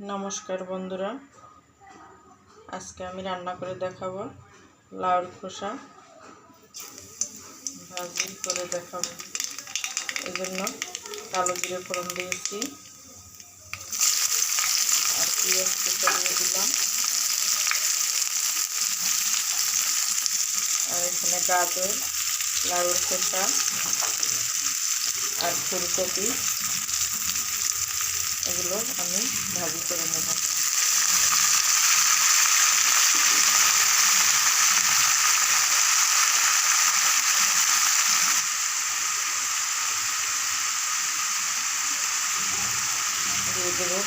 নমস্কার বন্ধুরা। আজকে আমি রান্না করে দেখাবো লাউর খোসা। ভাজি করে দেখাবো। এই জন্য কালো জিরে ফোড়ন দিয়েছি। আর পেঁয়াজ কুচা দিলাম। আর এখানে গাজর, লাউর খোসা আর ফুলকপি। এগুলো আমি ভাজি করে নেব।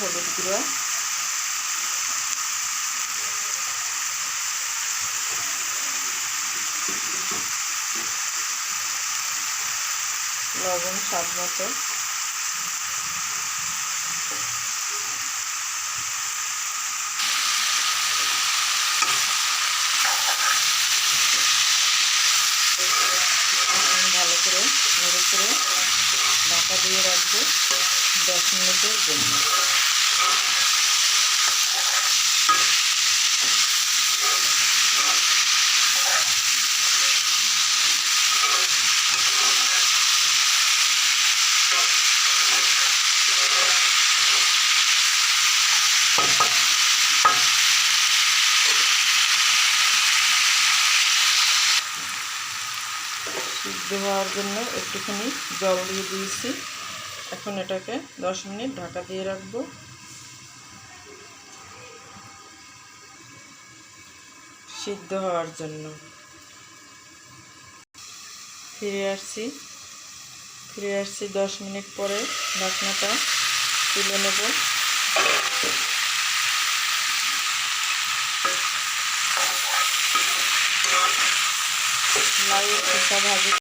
হলুদ গুঁড়ো। লবণ স্বাদ মতো। ভালো করে নেড়ে করে ঢাকা দিয়ে রাখব দশ মিনিটের জন্য। সিদ্ধ হওয়ার জন্য একটুখানি জল দিয়ে দিয়েছি। এখন এটাকে দশ মিনিট ঢাকা দিয়ে রাখব। সিদ্ধ হওয়ার জন্য। ফিরে আসছি। ফিরে আসছি দশ মিনিট পরে। ঢাকনাটা তুলে নেব। লাউ খোসা ভাজি